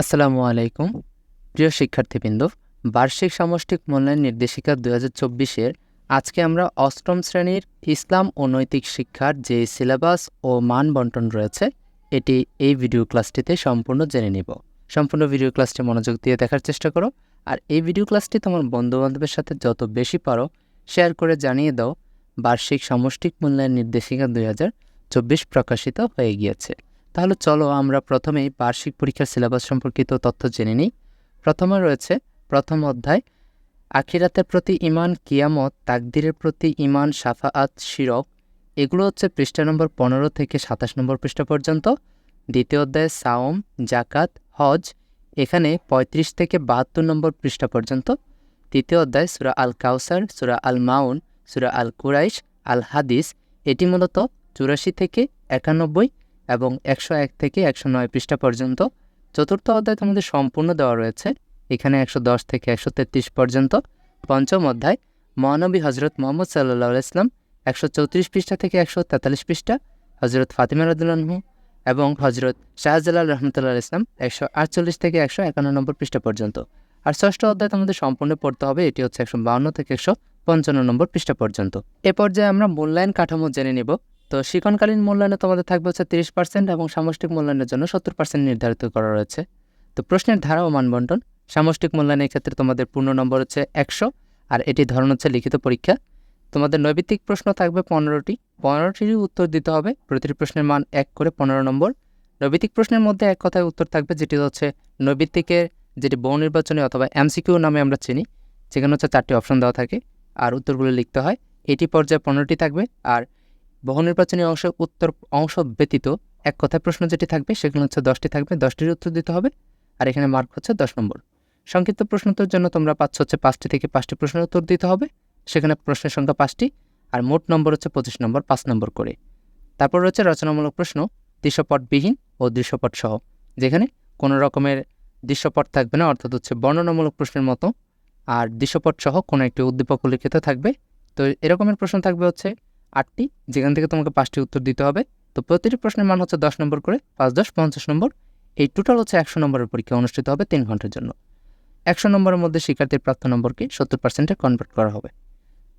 আসসালামু আলাইকুম। প্রিয় শিক্ষার্থীবৃন্দ, বার্ষিক সামষ্টিক মূল্যায়ন নির্দেশিকা দুই হাজার আজকে আমরা অষ্টম শ্রেণির ইসলাম ও নৈতিক শিক্ষার যে সিলেবাস ও মান বন্টন রয়েছে, এটি এই ভিডিও ক্লাসটিতে সম্পূর্ণ জেনে নিব। সম্পূর্ণ ভিডিও ক্লাসটি মনোযোগ দিয়ে দেখার চেষ্টা করো, আর এই ভিডিও ক্লাসটি তোমার বন্ধুবান্ধবের সাথে যত বেশি পারো, শেয়ার করে জানিয়ে দাও, বার্ষিক সামষ্টিক মূল্যায়ন নির্দেশিকা চব্বিশ প্রকাশিত হয়ে গিয়েছে। তাহলে চলো আমরা প্রথমেই বার্ষিক পরীক্ষার সিলেবাস সম্পর্কিত তথ্য জেনে নিই। প্রথমে রয়েছে প্রথম অধ্যায়, আখিরাতের প্রতি ইমান কিয়ামত, তাকদিরের প্রতি ইমান সাফাআত, শিরক, এগুলো হচ্ছে পৃষ্ঠা নম্বর পনেরো থেকে সাতাশ নম্বর পৃষ্ঠা পর্যন্ত। দ্বিতীয় অধ্যায়, সাওম জাকাত হজ, এখানে ৩৫ থেকে বাহাত্তর নম্বর পৃষ্ঠা পর্যন্ত। তৃতীয় অধ্যায়, সুরা আল কাউসার সুরা আল মাউন সুরা আল কুরাইশ আল হাদিস এটি মূলত চুরাশি থেকে একানব্বই এবং একশো এক থেকে একশো নয় পৃষ্ঠা পর্যন্ত। চতুর্থ অধ্যায় তোমাদের সম্পূর্ণ দেওয়া রয়েছে। এখানে একশো দশ থেকে একশো তেত্রিশ পর্যন্ত। পঞ্চম অধ্যায়, মহানবী হজরত মোহাম্মদ সাল্লাহ ইসলাম একশো চৌত্রিশ পৃষ্ঠা থেকে একশো তেতাল্লিশ পৃষ্ঠা হজরত ফাতিমা রদুল্লাহু এবং হজরত শাহজালাল রহমতুল্লাহ ইসলাম একশো আটচল্লিশ থেকে একশো একান্ন নম্বর পৃষ্ঠা পর্যন্ত। আর ষষ্ঠ অধ্যায় তোমাদের সম্পূর্ণ পড়তে হবে, এটি হচ্ছে একশো বাউন্ন থেকে একশো পঞ্চান্ন নম্বর পৃষ্ঠা পর্যন্ত। এ পর্যায়ে আমরা মূল্যায়ন কাঠামো জেনে নিব। তো শিক্ষণকালীন মূল্যায়নে তোমাদের থাকবে হচ্ছে তিরিশ পার্সেন্ট এবং সামষ্টিক মূল্যায়নের জন্য সত্তর পার্সেন্ট নির্ধারিত করা রয়েছে। তো প্রশ্নের ধারা ও মানবন্টন, সামষ্টিক মূল্যায়নের ক্ষেত্রে তোমাদের পূর্ণ নম্বর হচ্ছে একশো আর এটি ধরন হচ্ছে লিখিত পরীক্ষা। তোমাদের নৈবিত্তিক প্রশ্ন থাকবে পনেরোটি, পনেরোটির উত্তর দিতে হবে, প্রতিটি প্রশ্নের মান এক করে পনেরো নম্বর। নৈবিত্তিক প্রশ্নের মধ্যে এক কথায় উত্তর থাকবে যেটি হচ্ছে নৈবিত্তিকের, যেটি বহু নির্বাচনী অথবা এমসিকিউ নামে আমরা চিনি সেখানে হচ্ছে চারটি অপশন দেওয়া থাকে, আর উত্তরগুলো লিখতে হয়। এটি পর্যায়ে পনেরোটি থাকবে, আর বহু নির্বাচনী অংশ, উত্তর অংশ ব্যতীত এক কথায় প্রশ্ন যেটি থাকবে সেগুলো হচ্ছে দশটি থাকবে, দশটির উত্তর দিতে হবে আর এখানে মার্ক হচ্ছে দশ নম্বর। সংক্ষিপ্ত প্রশ্নোত্তর জন্য তোমরা পাচ্ছ হচ্ছে পাঁচটি থেকে পাঁচটি প্রশ্নের উত্তর দিতে হবে, সেখানে প্রশ্নের সংখ্যা পাঁচটি আর মোট নম্বর হচ্ছে পঁচিশ নম্বর, পাঁচ নম্বর করে। তারপর রয়েছে রচনামূলক প্রশ্ন, দৃশ্যপটবিহীন ও দৃশ্যপট সহ যেখানে কোনো রকমের দৃশ্যপট থাকবে না, অর্থাৎ হচ্ছে বর্ণনামূলক প্রশ্নের মতো, আর দৃশ্যপট সহ কোনো একটি উদ্দীপক লিখিত থাকবে। তো এরকমের প্রশ্ন থাকবে হচ্ছে আটটি, যেখান থেকে তোমাকে পাঁচটি উত্তর দিতে হবে। তো প্রতিটি প্রশ্নের মান হচ্ছে দশ নম্বর করে, পাঁচ, দশ, পঞ্চাশ নম্বর। এই টোটাল হচ্ছে একশো নম্বরের পরীক্ষা অনুষ্ঠিত হবে তিন ঘণ্টার জন্য। একশো নম্বরের মধ্যে শিক্ষার্থীর প্রাপ্ত নম্বরকে সত্তর পার্সেন্টে কনভার্ট করা হবে।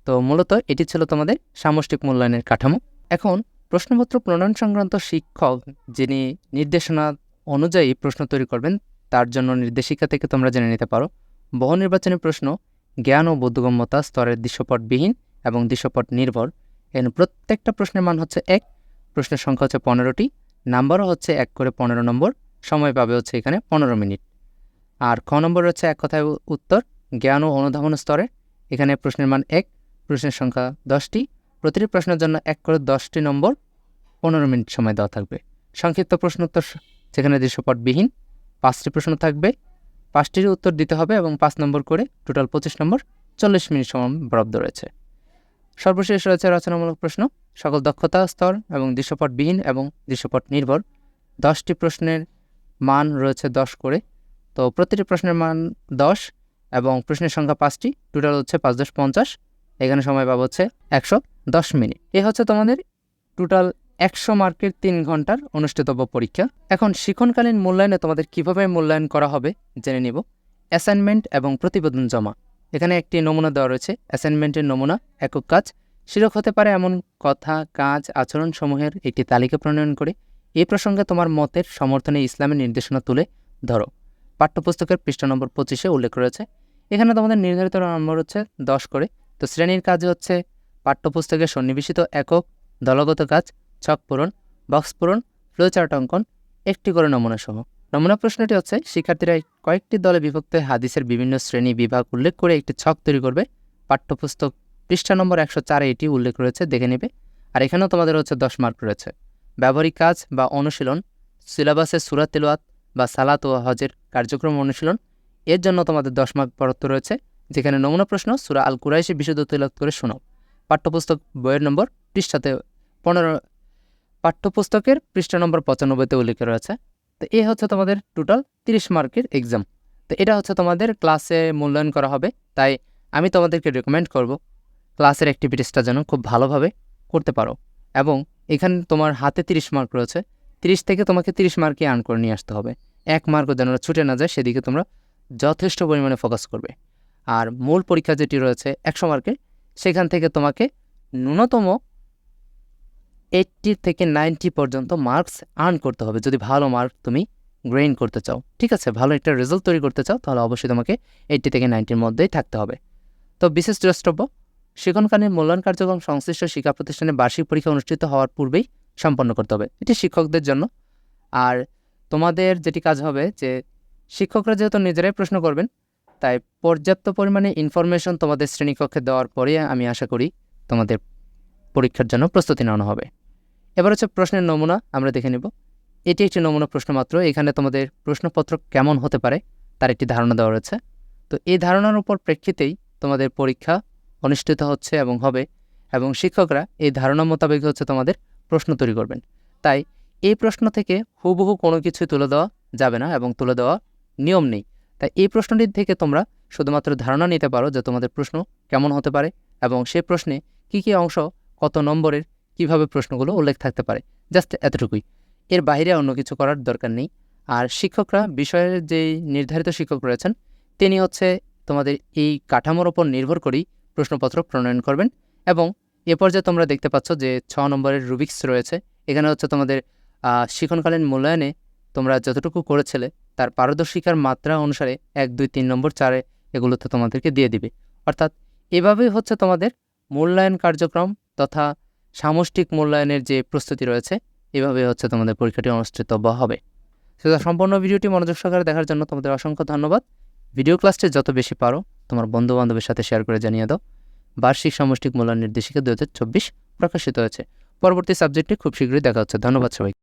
তো মূলত এটি ছিল তোমাদের সামষ্টিক মূল্যায়নের কাঠামো। এখন প্রশ্নপত্র প্রণয়ন সংক্রান্ত শিক্ষক যিনি নির্দেশনা অনুযায়ী প্রশ্ন তৈরি করবেন, তার জন্য নির্দেশিকা থেকে তোমরা জেনে নিতে পারো। বহু নির্বাচনী প্রশ্ন জ্ঞান ও বোধগম্যতা স্তরের দৃশ্যপটবিহীন এবং দৃশ্যপট নির্ভর। এখানে প্রত্যেকটা প্রশ্নের মান হচ্ছে এক, প্রশ্নের সংখ্যা হচ্ছে পনেরোটি, নাম্বারও হচ্ছে এক করে পনেরো নম্বর, সময় পাবে হচ্ছে এখানে পনেরো মিনিট। আর খ নম্বর হচ্ছে এক কথায় উত্তর, জ্ঞান ও অনুধাবন স্তরে, এখানে প্রশ্নের মান এক, প্রশ্নের সংখ্যা দশটি, প্রতিটি প্রশ্নের জন্য এক করে দশটি নম্বর পনেরো মিনিট সময় দেওয়া থাকবে। সংক্ষিপ্ত প্রশ্নোত্তর স- যেখানে দৃশ্যপটবিহীন, পাঁচটি প্রশ্ন থাকবে পাঁচটির উত্তর দিতে হবে এবং পাঁচ নম্বর করে টোটাল পঁচিশ নম্বর, চল্লিশ মিনিট সময় বরাদ্দ রয়েছে। সর্বশেষ রয়েছে রচনামূলক প্রশ্ন। সকল দক্ষতা, স্তর এবং দৃশ্যপটবিহীন এবং দৃশ্যপট নির্ভর। দশটি প্রশ্নের মান রয়েছে দশ করে। তো প্রতিটি প্রশ্নের মান দশ এবং প্রশ্নের সংখ্যা পাঁচটি। টোটাল হচ্ছে পাঁচ দশ পঞ্চাশ। এখানে সময় পাবো হচ্ছে একশো দশ মিনিট। এ হচ্ছে তোমাদের টোটাল একশো মার্কের তিন ঘণ্টার অনুষ্ঠিতব্য পরীক্ষা। এখন শিক্ষণকালীন মূল্যায়নে তোমাদের কীভাবে মূল্যায়ন করা হবে, জেনে নিব। অ্যাসাইনমেন্ট এবং প্রতিবেদন জমা। এখানে একটি নমুনা দেওয়া রয়েছে অ্যাসাইনমেন্টের নমুনা, একক কাজ। শিরক হতে পারে এমন কথা, কাজ আচরণসমূহের একটি তালিকা প্রণয়ন করে। এই প্রসঙ্গে তোমার মতের সমর্থনে ইসলামের নির্দেশনা তুলে ধরো। পাঠ্যপুস্তকের পৃষ্ঠা নম্বর পঁচিশে উল্লেখ রয়েছে। এখানে তোমাদের নির্ধারিত নম্বর হচ্ছে দশ করে। তো শ্রেণির কাজ হচ্ছে পাঠ্যপুস্তকের সন্নিবেশিত একক, দলগত কাজ, ছক পূরণ, বক্স পূরণ, ফ্লোচার্ট অঙ্কন, একটি করে নমুনা সহ নমুনা প্রশ্নটি হচ্ছে, শিক্ষার্থীরা কয়েকটি দলে বিভক্ত হাদিসের বিভিন্ন শ্রেণি বিভাগ উল্লেখ করে একটি ছক তৈরি করবে। পাঠ্যপুস্তক পৃষ্ঠা নম্বর একশো চারে, এটি উল্লেখ রয়েছে, দেখে নেবে। আর এখানেও তোমাদের হচ্ছে দশ মার্ক রয়েছে। ব্যবহারিক কাজ বা অনুশীলন, সিলেবাসে সুরাত তেলোয়াত বা সালাত ও হজের কার্যক্রম অনুশীলন, এর জন্য তোমাদের দশ মার্ক বরাদ্দ রয়েছে, যেখানে নমুনা প্রশ্ন সুরা আল কুরাইশে বিশুদ্ধ তেলাত করে শোনাও পাঠ্যপুস্তক বইয়ের নম্বর পৃষ্ঠাতে পনেরো, পাঠ্যপুস্তকের পৃষ্ঠা নম্বর পঁচানব্বইতে উল্লেখ রয়েছে। তো এ হচ্ছে তোমাদের টোটাল তিরিশ মার্কের এক্সাম তো এটা হচ্ছে তোমাদের ক্লাসে মূল্যায়ন করা হবে, তাই আমি তোমাদেরকে রেকমেন্ড করব ক্লাসের অ্যাক্টিভিটিসটা যেন খুব ভালোভাবে করতে পারো। এবং এখানে তোমার হাতে তিরিশ মার্ক রয়েছে, তিরিশ থেকে তোমাকে তিরিশ মার্কে আর্ন করে নিয়ে আসতে হবে। এক মার্কও যেন ছুটে না যায়, সেদিকে তোমরা যথেষ্ট পরিমাণে ফোকাস করবে। আর মূল পরীক্ষা যেটি রয়েছে একশো মার্কের সেখান থেকে তোমাকে ন্যূনতম এইট্টি থেকে নাইনটি পর্যন্ত মার্কস আর্ন করতে হবে। যদি ভালো মার্ক তুমি গ্রেইন করতে চাও, ঠিক আছে? ভালো একটা রেজাল্ট তৈরি করতে চাও, তাহলে অবশ্যই তোমাকে এইট্টি থেকে নাইনটির মধ্যেই থাকতে হবে। তো বিশেষ দ্রষ্টব্য শিক্ষণকালীন মূল্যায়ন কার্যক্রম সংশ্লিষ্ট শিক্ষা প্রতিষ্ঠানে বার্ষিক পরীক্ষা অনুষ্ঠিত হওয়ার পূর্বেই সম্পন্ন করতে হবে। এটি শিক্ষকদের জন্য। আর তোমাদের যেটি কাজ হবে যে, শিক্ষকরা যেহেতু নিজেরাই প্রশ্ন করবেন, তাই পর্যাপ্ত পরিমাণে ইনফরমেশন তোমাদের শ্রেণীকক্ষে দেওয়ার পরে আমি আশা করি তোমাদের পরীক্ষার জন্য প্রস্তুতি নেওয়ানো হবে। এবার হচ্ছে প্রশ্নের নমুনা আমরা দেখে নেব। এটি একটি নমুনা প্রশ্ন মাত্র। এখানে তোমাদের প্রশ্নপত্র কেমন হতে পারে তার একটি ধারণা দেওয়া রয়েছে। তো এই ধারণার উপর প্রেক্ষিতেই তোমাদের পরীক্ষা অনুষ্ঠিত হচ্ছে এবং হবে এবং শিক্ষকরা এই ধারণা মোতাবেক হচ্ছে তোমাদের প্রশ্ন তৈরি করবেন। তাই এই প্রশ্ন থেকে হুবহু কোনো কিছু তুলে দেওয়া যাবে না এবং তুলে দেওয়া নিয়ম নেই। তাই এই প্রশ্নটির থেকে তোমরা শুধুমাত্র ধারণা নিতে পারো যে তোমাদের প্রশ্ন কেমন হতে পারে এবং সেই প্রশ্নে কি কী অংশ কত নম্বরের কীভাবে প্রশ্নগুলো উল্লেখ থাকতে পারে। জাস্ট এতটুকুই। এর বাইরে অন্য কিছু করার দরকার নেই। আর শিক্ষকরা বিষয়ের যে নির্ধারিত শিক্ষক রয়েছেন, তিনি হচ্ছে তোমাদের এই কাঠামোর ওপর নির্ভর করেই প্রশ্নপত্র প্রণয়ন করবেন এবং এ পর্যায়ে তোমরা দেখতে পাচ্ছ যে ছ নম্বরের রুবিক্স রয়েছে। এখানে হচ্ছে তোমাদের শিক্ষণকালীন মূল্যায়নে তোমরা যতটুকু করেছিলে, তার পারদর্শিকার মাত্রা অনুসারে এক, দুই, তিন নম্বর চারে এগুলোতে তোমাদেরকে দিয়ে দিবে। অর্থাৎ এভাবেই হচ্ছে তোমাদের মূল্যায়ন কার্যক্রম তথা সামষ্টিক মূল্যায়নের যে প্রস্তুতি রয়েছে, এভাবে হচ্ছে তোমাদের পরীক্ষাটি অনুষ্ঠিত হবে। সেটা সম্পূর্ণ ভিডিওটি মনোযোগ সহকারে দেখার জন্য তোমাদের অসংখ্য ধন্যবাদ। ভিডিও ক্লাসটি যত বেশি পারো, তোমার বন্ধুবান্ধবের সাথে শেয়ার করে জানিয়ে দাও। বার্ষিক সামষ্টিক মূল্যায়ন নির্দেশিকা দু হাজার চব্বিশ প্রকাশিত হয়েছে। পরবর্তী সাবজেক্টটি খুব শীঘ্রই দেখা হচ্ছে। ধন্যবাদ সবাই